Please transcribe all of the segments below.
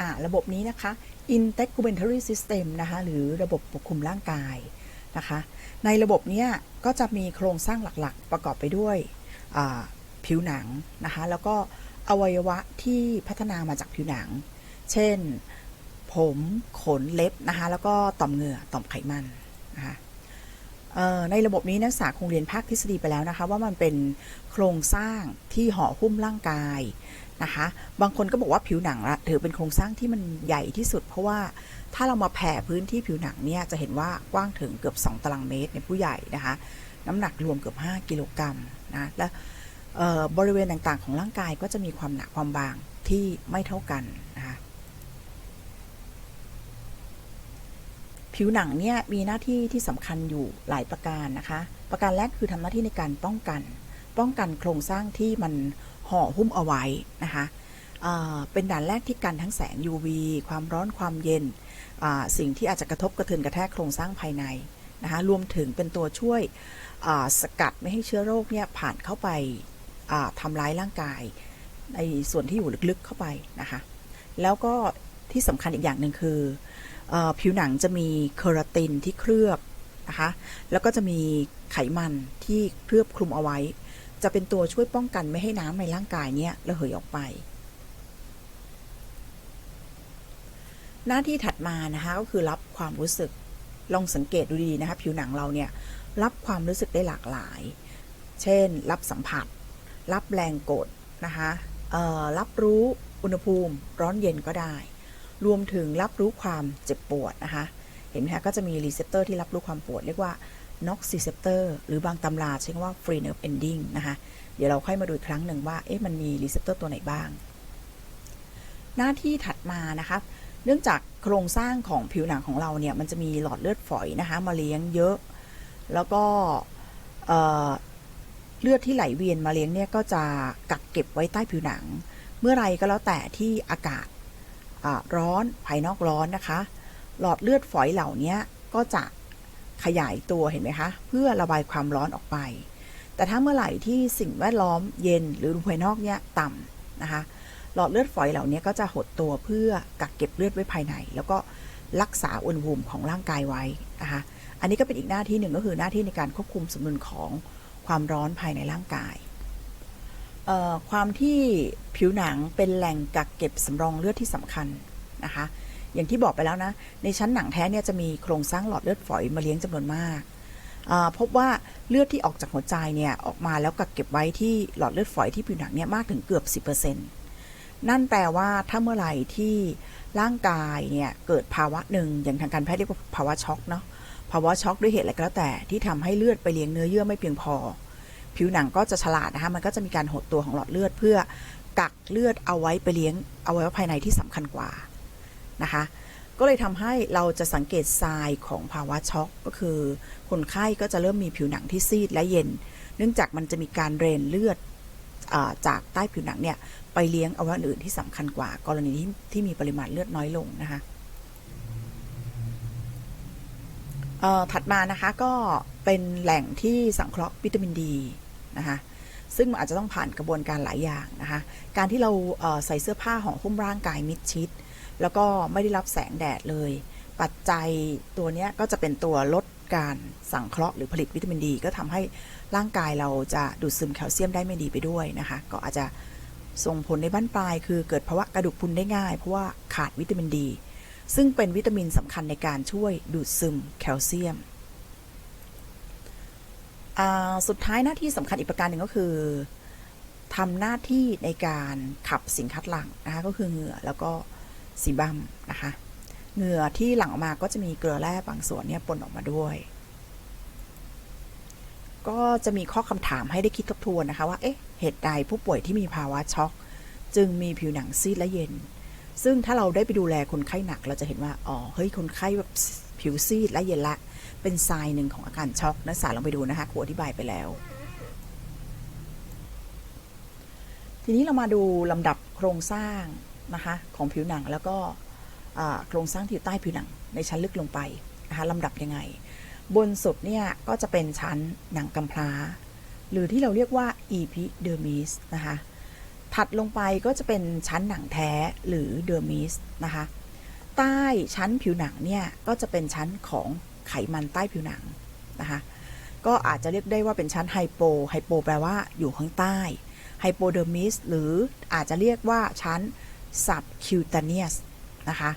อ่าระบบนี้นะคะ integumentary system นะคะหรือระบบปกคลุมร่างกายนะคะ ในระบบเนี้ยก็จะมีโครงสร้างหลักๆ ประกอบไปด้วยผิวหนังนะคะแล้วก็อวัยวะที่พัฒนามาจากผิวหนัง เช่น ผมขนเล็บนะคะแล้วก็ต่อมเหงื่อต่อมไขมันนะคะ ในระบบนี้นักศึกษาคงเรียนภาคทฤษฎีไปแล้วนะคะ ว่ามันเป็นโครงสร้างที่ห่อหุ้มร่างกายนะคะ บางคนก็บอกว่าผิวหนังละถือเป็นโครงสร้างที่มันใหญ่ที่สุด เพราะว่าถ้าเรามาแผ่พื้นที่ผิวหนังเนี่ยจะเห็นว่ากว้างถึงเกือบ 2 ตารางเมตรในผู้ใหญ่นะคะ น้ำหนักรวมเกือบ 5 กิโลกรัมนะและบริเวณต่างๆ ของร่างกายก็จะมีความหนาความบางที่ไม่เท่ากันนะคะ ผิวหนังเนี่ยมีหน้าที่ที่สำคัญอยู่หลายประการนะคะ ประการแรกคือทำหน้าที่ในการป้องกัน ป้องกันโครงสร้างที่มันห่อหุ้มเอาไว้นะคะเเป็นด่านแรกที่กันทั้งแสง UV ความร้อนความเย็น สิ่งที่อาจจะกระทบกระเทือนกระแทกโครงสร้างภายในนะคะรวมถึงเป็นตัวช่วยสกัดไม่ให้เชื้อโรคเนี่ยผ่านเข้าไปาทำร้ายร่างกาย ในส่วนที่อยู่ลึกๆเข้าไปนะคะ แล้วก็ที่สำคัญอีกอย่างหนึ่งคือ ผิวหนังจะมีเคราตินที่เคลือบนะคะแล้วก็จะมีไขมันที่เคลือบคลุมเอาไว้ จะเป็นตัวช่วยป้องกันไม่ให้น้ำในร่างกายเนี่ยระเหยออกไป หน้าที่ถัดมานะคะก็คือรับความรู้สึกลองสังเกตดูดีนะคะผิวหนังเราเนี่ยรับความรู้สึกได้หลากหลาย เช่น รับสัมผัส รับแรงกดนะคะเอ่อรับรู้อุณหภูมิร้อนเย็นก็ได้ รวมถึงรับรู้ความเจ็บปวดนะคะ เห็นไหมคะก็จะมีรีเซพเตอร์ที่รับรู้ความปวด เรียกว่า NOx receptor หรือบางตำราใช้คำว่า free nerve ending นะคะ เดี๋ยวเราค่อยมาดูอีกครั้งหนึ่งว่า เอ๊ะ มันมีรีเซพเตอร์ตัวไหนบ้าง หน้าที่ถัดมานะคะ เนื่องจากโครงสร้างของผิวหนังของเราเนี่ย มันจะมีหลอดเลือดฝอยนะคะ มาเลี้ยงเยอะ แล้วก็เเลือดที่ไหลเวียนมาเลี้ยงเนี่ย ก็จะกักเก็บไว้ใต้ผิวหนัง เมื่อไรก็แล้วแต่ที่อากาศ ร้อนภายนอกร้อนนะคะ หลอดเลือดฝอยเหล่านี้ก็จะขยายตัวเห็นไหมคะ เพื่อระบายความร้อนออกไป แต่ถ้าเมื่อไหร่ที่สิ่งแวดล้อมเย็นหรือภายนอกเนี่ยต่ำนะคะ หลอดเลือดฝอยเหล่านี้ก็จะหดตัวเพื่อกักเก็บเลือดไว้ภายใน แล้วก็รักษาอุณหภูมิของร่างกายไว้นะคะอันนี้ก็เป็นอีกหน้าที่หนึ่งก็คือหน้าที่ในการควบคุมสมดุลของความร้อนภายในร่างกาย ความที่ผิวหนังเป็นแหล่งกักเก็บสำรองเลือดที่สำคัญนะคะ อย่างที่บอกไปแล้วนะ ในชั้นหนังแท้เนี่ยจะมีโครงสร้างหลอดเลือดฝอยมาเลี้ยงจำนวนมาก พบว่าเลือดที่ออกจากหัวใจเนี่ยออกมาแล้วกักเก็บไว้ที่หลอดเลือดฝอยที่ผิวหนังเนี่ยมากถึงเกือบ 10%นั่นแปลว่าถ้าเมื่อไหร่ที่ร่างกายเนี่ยเกิดภาวะหนึ่งอย่างทางการแพทย์เรียกว่าภาวะช็อกเนาะภาวะช็อกด้วยเหตุอะไรก็แล้วแต่ที่ทำให้เลือดไปเลี้ยงเนื้อเยื่อไม่เพียงพอ ผิวหนังก็จะฉลาดนะคะมันก็จะมีการหดตัวของหลอดเลือด เพื่อกักเลือดเอาไว้ไปเลี้ยงเอาไว้ภายในที่สำคัญกว่านะคะก็เลยทำให้เราจะสังเกตทรายของภาวะช็อกก็คือ คนไข้ก็จะเริ่มมีผิวหนังที่ซีดและเย็น เนื่องจากมันจะมีการเรนเลือดอจากใต้ผิวหนังเนี่ยไปเลี้ยงอวัยวะอื่นที่สำคัญกว่ากรณีที่ที่มีปริมาณเลือดน้อยลงนะคะ เอ่อ ถัดมานะคะก็เป็นแหล่งที่สังเคราะห์วิตามินดีนะคะซึ่งมันอาจจะต้องผ่านกระบวนการหลายอย่างนะคะการที่เราเใส่เสื้อผ้าห่อหุ้มร่างกายมิดชิด แล้วก็ไม่ได้รับแสงแดดเลย ปัจจัยตัวนี้ก็จะเป็นตัวลดการสังเคราะห์หรือผลิตวิตามินดี ก็ทำให้ร่างกายเราจะดูดซึมแคลเซียมได้ไม่ดีไปด้วยนะคะก็อาจจะส่งผลในบ้านปลาย คือเกิดภาวะกระดูกพุนได้ง่าย เพราะว่าขาดวิตามินดี ซึ่งเป็นวิตามินสำคัญในการช่วยดูดซึมแคลเซียม สุดท้ายหน้าที่สำคัญอีกประการหนึ่งก็คือทำหน้าที่ในการขับสิ่งคัดหลั่งนะคะก็คือเหงื่อแล้วก็ซีบัมนะคะเหงื่อที่หลั่งออกมาก็จะมีเกลือแร่บางส่วนเนี่ยปนออกมาด้วย ก็จะมีข้อคำถามให้ได้คิดทบทวนนะคะว่าเอ๊ะเหตุใดผู้ป่วยที่มีภาวะช็อก จึงมีผิวหนังซีดและเย็น ซึ่งถ้าเราได้ไปดูแลคนไข้หนักเราจะเห็นว่า อ๋อ เฮ้ย คนไข้แบบผิวซีดและเย็นละ เป็นทรายหนึ่งของอาการช็อกนักศึกษาลองไปดูนะคะครูอธิบายไปแล้ว ทีนี้เรามาดูลำดับโครงสร้างนะคะของผิวหนังแล้วก็โครงสร้างที่อยู่ใต้ผิวหนังในชั้นลึกลงไปนะคะลำดับยังไง บนสุดเนี่ยก็จะเป็นชั้นหนังกำพร้า หรือที่เราเรียกว่า epidermis นะคะ ถัดลงไปก็จะเป็นชั้นหนังแท้หรือเดอร์มิสนะคะ ใต้ชั้นผิวหนังเนี่ย ก็จะเป็นชั้นของไขมันใต้ผิวหนังนะคะ ก็อาจจะเรียกได้ว่าเป็นชั้นไฮโป ไฮโปแปลว่าอยู่ข้างใต้ ไฮโปเดอร์มิสหรืออาจจะเรียกว่าชั้น subcutaneous นะคะ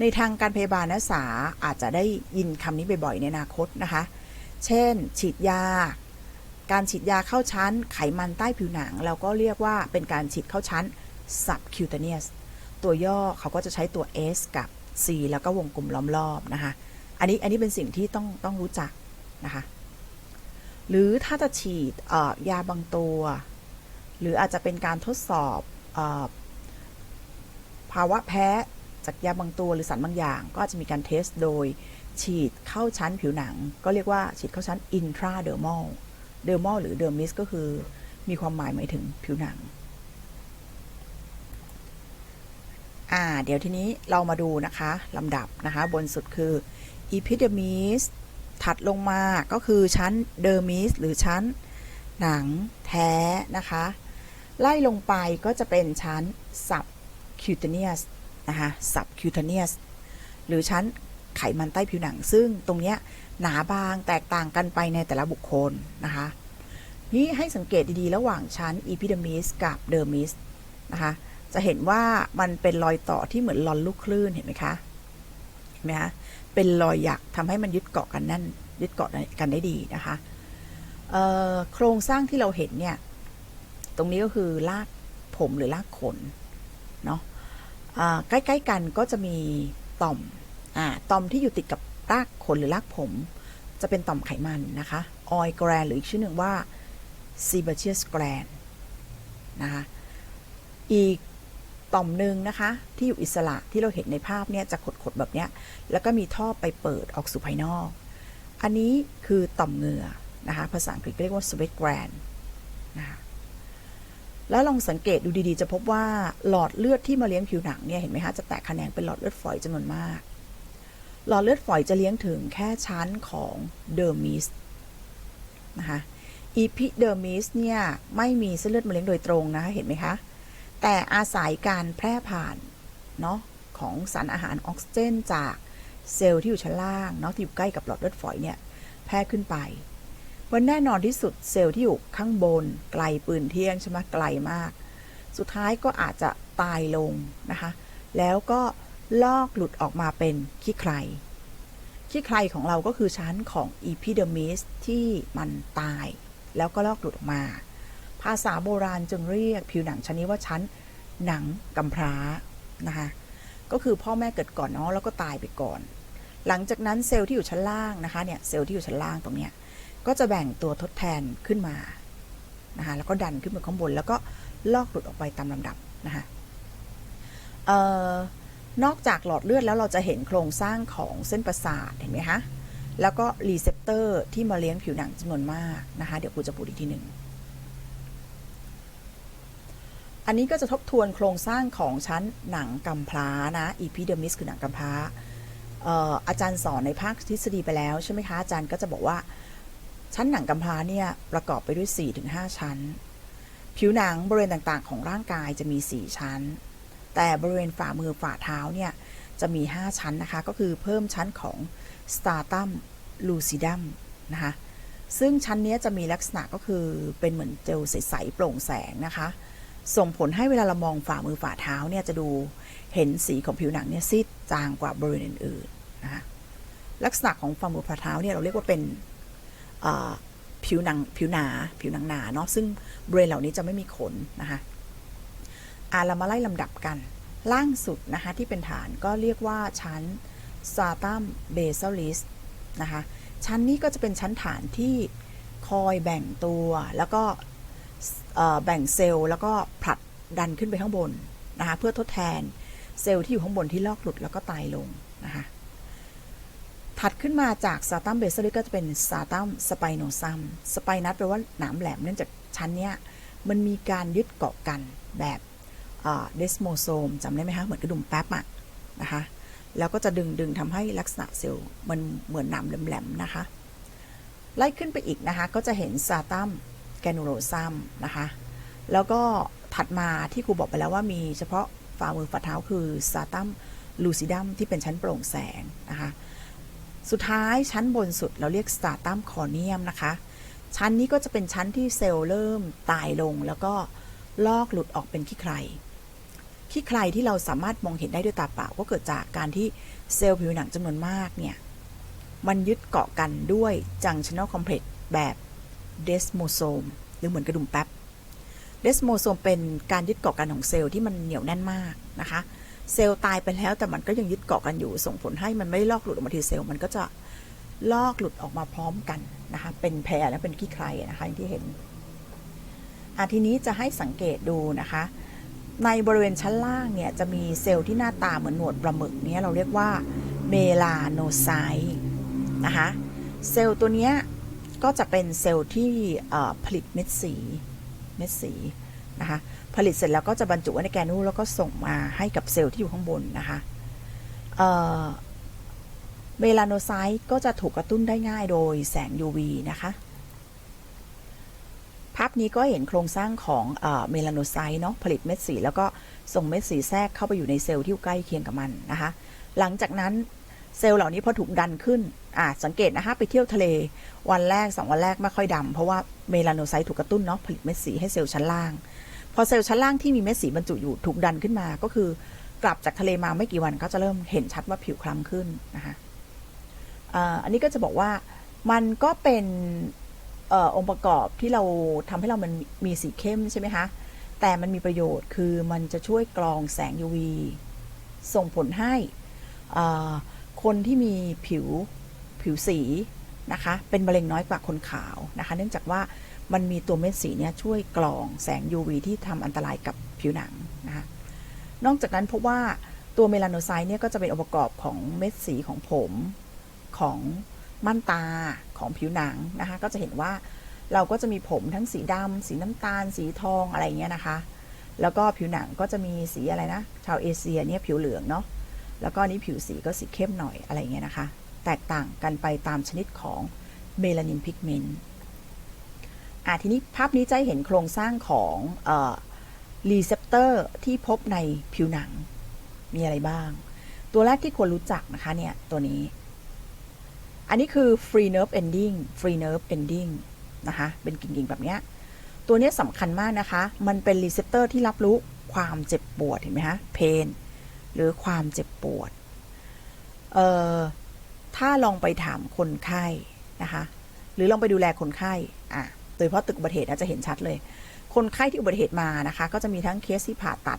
ในทางการพยาบาลนักศึกษาอาจจะได้ยินคำนี้บ่อยๆในอนาคตนะคะ เช่น ฉีดยา การฉีดยาเข้าชั้น ไขมันใต้ผิวหนัง เราก็เรียกว่าเป็นการฉีดเข้าชั้น subcutaneous ตัวย่อเขาก็จะใช้ตัว S กับ C แล้วก็วงกลมล้อมรอบนะคะ อันนี้อันนี้เป็นสิ่งที่ต้องต้องรู้จักนะคะ หรือถ้าจะฉีดยาบางตัว หรืออาจจะเป็นการทดสอบออภาวะแพ้จากยาบางตัวหรือสารบางอย่าง ก็อาจจะมีการเทสโดยฉีดเข้าชั้นผิวหนัง ก็เรียกว่าฉีดเข้าชั้น intradermal dermal หรือ dermis ก็คือมีความหมายหมายถึงผิวหนัง อ่า เดี๋ยวทีนี้เรามาดูนะคะลำดับนะคะ บนสุดคือ epidermis ถัดลงมาก็คือชั้น dermis หรือชั้นหนังแท้นะคะ ไล่ลงไปก็จะเป็นชั้น subcutaneous นะคะ subcutaneous หรือชั้นไขมันใต้ผิวหนัง ซึ่งตรงเนี้ย หนาบางแตกต่างกันไปในแต่ละบุคคลนะคะนี่ให้สังเกตดีๆ ระหว่างชั้น epidermis กับ dermis นะคะจะเห็นว่ามันเป็นรอยต่อที่เหมือนลอนลูกคลื่นเห็นไหมคะเห็นไหมคะเป็นรอยหยักทำให้มันยึดเกาะกันแน่นยึดเกาะกันได้ดีนะคะโครงสร้างที่เราเห็นเนี่ยตรงนี้ก็คือรากผมหรือรากขนเนาะใกล้ๆกันก็จะมีต่อมอ่าต่อมที่อยู่ติดกับ รากขนหรือรากผม จะเป็นต่อมไขมันนะคะออยแกรนหรืออีกชื่อหนึ่งว่า sebaceous gland นะคะอีกต่อมหนึ่งนะคะ ที่อยู่อิสระที่เราเห็นในภาพเนี่ยจะขดๆแบบเนี้ยแล้วก็มีท่อไปเปิดออกสู่ภายนอก อันนี้คือต่อมเหงื่อนะคะภาษาอังกฤษเรียกว่า sweat gland นะคะแล้วลองสังเกตดูดีๆ จะพบว่าหลอดเลือดที่มาเลี้ยงผิวหนังเนี่ยเห็นไหมคะจะแตกแขนงเป็นหลอดเลือดฝอยจำนวนมาก หลอดเลือดฝอยจะเลี้ยงถึงแค่ชั้นของเดอร์มิสนะคะอีพิเดอร์มิสเนี่ย ไม่มีเส้นเลือดมาเลี้ยงโดยตรงนะคะเห็นไหมคะ แต่อาศัยการแพร่ผ่านเนาะของสารอาหารออกซิเจนจากเซลล์ที่อยู่ชั้นล่างเนาะที่อยู่ใกล้กับหลอดเลือดฝอยเนี่ยแพร่ขึ้นไปวันแน่นอนที่สุดเซลล์ที่อยู่ข้างบน ไกลปืนเที่ยงใช่ไหมไกลมาก สุดท้ายก็อาจจะตายลงนะคะ แล้วก็ ลอกหลุดออกมาเป็นขี้ใครขี้ใครของเราก็คือชั้นของอีพิเดอร์มิสที่มันตาย แล้วก็ลอกหลุดออกมา ภาษาโบราณจึงเรียกผิวหนังชั้นนี้ว่าชั้นหนังกำพร้านะคะก็คือพ่อแม่เกิดก่อนเนาะแล้วก็ตายไปก่อน หลังจากนั้นเซลล์ที่อยู่ชั้นล่างนะคะเนี่ยเซลล์ที่อยู่ชั้นล่างตรงเนี้ยก็จะแบ่งตัวทดแทนขึ้นมานะคะแล้วก็ดันขึ้นมาข้างบน แล้วก็ลอกหลุดออกไปตามลำดับนะคะเอ่อ นอกจากหลอดเลือดแล้วเราจะเห็นโครงสร้างของเส้นประสาทเห็นไหมคะแล้วก็รีเซพเตอร์ที่มาเลี้ยงผิวหนังจำนวนมากนะคะ เดี๋ยวครูจะพูดอีกทีหนึ่งอันนี้ก็จะทบทวนโครงสร้างของชั้นหนังกำพร้านะอีพิเดมิสคือหนังกำพร้าอาจารย์สอนในภาคทฤษฎีไปแล้วใช่ไหมคะ อาจารย์ก็จะบอกว่า ชั้นหนังกำพร้าเนี่ยประกอบไปด้วย 4-5 ชั้น ผิวหนังบริเวณต่างๆ ของร่างกายจะมี 4 ชั้น แต่บริเวณฝ่ามือฝ่าเท้าเนี่ย จะมี 5 ชั้นนะคะ ก็คือเพิ่มชั้นของ stratum lucidum นะคะ ซึ่งชั้นนี้จะมีลักษณะก็คือเป็นเหมือนเจลใส ๆ โปร่งแสงนะคะ ส่งผลให้เวลาเรามองฝ่ามือฝ่าเท้าเนี่ย จะดูเห็นสีของผิวหนังเนี่ยซีดจางกว่าบริเวณอื่นๆนะคะลักษณะของฝ่ามือฝ่าเท้าเนี่ยเราเรียกว่าเป็นผิวหนังผิวหนา ผิวหนังหนาเนาะซึ่งบริเวณเหล่านี้จะไม่มีขนนะคะ อ่าเรามาไล่ลำดับกัน ล่างสุดนะคะที่เป็นฐานก็เรียกว่าชั้น stratum basalis นะคะ ชั้นนี้ก็จะเป็นชั้นฐานที่คอยแบ่งตัวแล้วก็แบ่งเซลล์แล้วก็ผลัดดันขึ้นไปข้างบนนะคะเพื่อทดแทนเซลล์ที่อยู่ข้างบนที่ลอกหลุดแล้วก็ตายลงนะคะถัดขึ้นมาจากซาตัมเบสลิสก็จะเป็นซาตัมสไปโนซัมสไปนัสแปลว่าหนามแหลมเนื่องจากชั้นเนี้ยมันมีการยึดเกาะกันแบบ เดสโมโซมจำได้ไหมคะเหมือนกระดุมแป๊บอะนะคะแล้วก็จะดึงดึงทำให้ลักษณะเซลล์มันเหมือนหนามแหลมๆนะคะ ไล่ขึ้นไปอีกนะคะ ก็จะเห็นซาตัมแกนูโรซัมนะคะ แล้วก็ถัดมาที่ครูบอกไปแล้วว่ามีเฉพาะฝ่ามือฝ่าเท้าคือซาตัมลูซิดัมที่เป็นชั้นโปร่งแสงนะคะ สุดท้ายชั้นบนสุดเราเรียกสตาตัมคอร์เนียมนะคะ ชั้นนี้ก็จะเป็นชั้นที่เซลล์เริ่มตายลงแล้วก็ลอกหลุดออกเป็นขี้ใคร ขี้ใครที่เราสามารถมองเห็นได้ด้วยตาเปล่าก็เกิดจากการที่เซลล์ผิวหนังจำนวนมากเนี่ย มันยึดเกาะกันด้วยจังชัน n ลคอมเพล็กซ์แบบเดสโมโซมหรือเหมือนกระดุมแป๊บเดสโมโซมเป็นการยึดเกาะกันของเซลล์ที่มันเหนียวแน่นมากนะคะ เซลล์ตายไปแล้วแต่มันก็ยังยึดเกาะกันอยู่ส่งผลให้มันไม่ลอกหลุดออกมาทีเซลล์มันก็จะลอกหลุดออกมาพร้อมกันนะคะ เป็นแพรและเป็นขี้ใครนะคะที่เห็นอะทีนี้จะให้สังเกตดูนะคะ ในบริเวณชั้นล่างเนี่ยจะมีเซลล์ที่หน้าตาเหมือนหนวดปลาหมึกเนี่ยเราเรียกว่าเมลาโนไซต์นะคะเซลล์ตัวนี้ก็จะเป็นเซลล์ที่ผลิตเม็ดสีเม็ดสีนะคะผลิตเสร็จแล้วก็จะบรรจุไว้ในแกนูแล้วก็ส่งมาให้กับเซลล์ที่อยู่ข้างบนนะคะเเมลาโนไซต์ก็จะถูกกระตุ้นได้ง่ายโดยแสง UV นะคะ ภาพนี้ก็เห็นโครงสร้างของเมลานไซต์เนาะผลิตเม็ดสี แล้วก็ส่งเม็ดสีแทรกเข้าไปอยู่ในเซลล์ที่อยู่ใกล้เคียงกับมันนะคะ หลังจากนั้นเซลล์เหล่านี้พอถูกดันขึ้นอ่าสังเกตนะคะไปเที่ยวทะเลวันแรก 2 วันแรกไม่ค่อยดำเพราะว่าเมลานไซต์ถูกกระตุ้นเนาะผลิตเม็ดสีให้เซลล์ชั้นล่าง พอเซลล์ชั้นล่างที่มีเม็ดสีบรรจุอยู่ถูกดันขึ้นมาก็คือกลับจากทะเลมาไม่กี่วันก็จะเริ่มเห็นชัดว่าผิวคล้ำขึ้นนะคะอันนี้ก็จะบอกว่ามันก็เป็น ออองค์ประกอบที่เราทำให้เรามันมีสีเข้มใช่ไหมคะ แต่มันมีประโยชน์คือมันจะช่วยกรองแสง UV ส่งผลให้คนที่มีผิวผิวสีนะคะเป็นมะเร็งน้อยกว่าคนขาวนะคะ เนื่องจากว่ามันมีตัวเม็ดสีเนี้ยช่วยกรองแสง UV ที่ทำอันตรายกับผิวหนังนะคะนอกจากนั้นพบว่าตัวเมลาโนไซต์เนี่ยก็จะเป็นองค์ประกอบของเม็ดสีของผมของ ม่านตาของผิวหนังนะคะ ก็จะเห็นว่าเราก็จะมีผมทั้งสีดำสีน้ำตาล สีทองอะไรเงี้ยนะคะ แล้วก็ผิวหนังก็จะมีสีอะไรนะ ชาวเอเชียเนี่ยผิวเหลืองเนาะ แล้วก็นี้ผิวสีก็สีเข้มหน่อยอะไรเงี้ยนะคะ แตกต่างกันไปตามชนิดของเมลานินพิกเมนต์อะทีนี้ภาพนี้จะเห็นโครงสร้างของเอ่อรีเซพเตอร์ที่พบในผิวหนังมีอะไรบ้าง ตัวแรกที่ควรรู้จักนะคะเนี่ยตัวนี้ อันนี้คือ free nerve ending free nerve ending นะคะ เป็นกิ่งๆ แบบเนี้ยตัวนี้สำคัญมากนะคะ มันเป็นรีเซพเตอร์ที่รับรู้ความเจ็บปวดเห็นไหมคะ pain หรือความเจ็บปวด เอ่อ ถ้าลองไปถามคนไข้นะคะ หรือลองไปดูแลคนไข้ อะ โดยเฉพาะตึกอุบัติเหตุอาจะเห็นชัดเลย คนไข้ที่อุบัติเหตุมานะคะ ก็จะมีทั้งเคสที่ผ่าตัด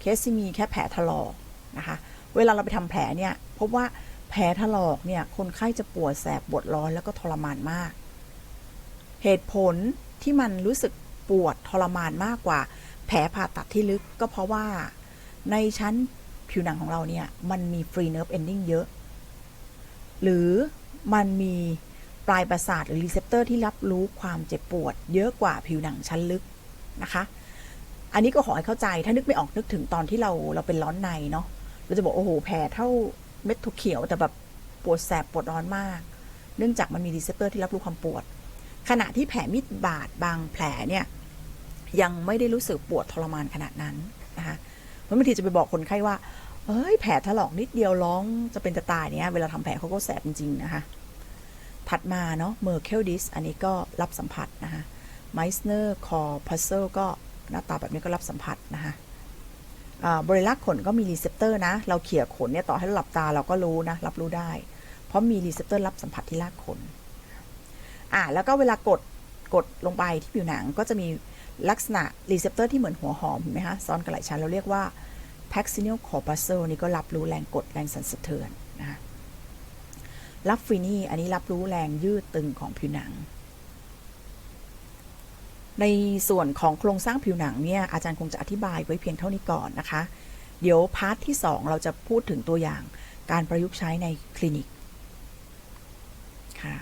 เคสที่มีแค่แผลถลอกนะคะ เวลาเราไปทำแผลเนี่ย พบว่า แผลถลอกเนี่ยคนไข้จะปวดแสบปวดร้อนแล้วก็ทรมานมาก เหตุผลที่มันรู้สึกปวดทรมานมากกว่า แผลผ่าตัดที่ลึกก็เพราะว่าในชั้นผิวหนังของเราเนี่ย มันมี free nerve ending เยอะ หรือมันมีปลายประสาทหรือรีเซพเตอร์ที่รับรู้ความเจ็บปวด เยอะกว่าผิวหนังชั้นลึกนะคะ อันนี้ก็ขอให้เข้าใจถ้านึกไม่ออกนึกถึงตอนที่เราเราเป็นร้อนในเนาะเราจะบอกโอ้โหแผลเท่า เม็ดถั่วเขียวแต่แบบปวดแสบปวดร้อนมาก เนื่องจากมันมีรีเซพเตอร์ที่รับรู้ความปวด ขณะที่แผลมีดบาดบางแผลเนี่ยยังไม่ได้รู้สึกปวดทรมานขนาดนั้นนะคะเพราะบางทีจะไปบอกคนไข้ว่าเอ้ยแผลถลอกนิดเดียวร้องจะเป็นจะตายเนี่ยเวลาทำแผลเขาก็แสบจริงๆนะคะถัดมาเนาะเมอร์เคิลดิสอันนี้ก็รับสัมผัสนะคะไมสเนอร์คอพัซเซลก็หน้าตาแบบนี้ก็รับสัมผัสนะคะ บริลักษ์ขนก็มีรีเซพเตอร์นะ เราเขี่ยขนเนี่ยต่อให้เราหลับตาเราก็รู้นะ รับรู้ได้ เพราะมีรีเซพเตอร์รับสัมผัสที่รากขนอ่าแล้วก็เวลากดกดลงไปที่ผิวหนังก็จะมีลักษณะรีเซพเตอร์ที่เหมือนหัวหอมเห็นไหมคะซ้อนกันหลายชั้นเราเรียกว่า p a x i n i a l corpuscle นี่ก็รับรู้แรงกดแรงสั่นสะเทือนนะคะรับฟินี่อันนี้รับรู้แรงยืดตึงของผิวหนัง ในส่วนของโครงสร้างผิวหนังเนี่ยอาจารย์คงจะอธิบายไว้เพียงเท่านี้ก่อนนะคะ เดี๋ยวพาร์ทที่ 2 เราจะพูดถึงตัวอย่างการประยุกต์ใช้ในคลินิกค่ะ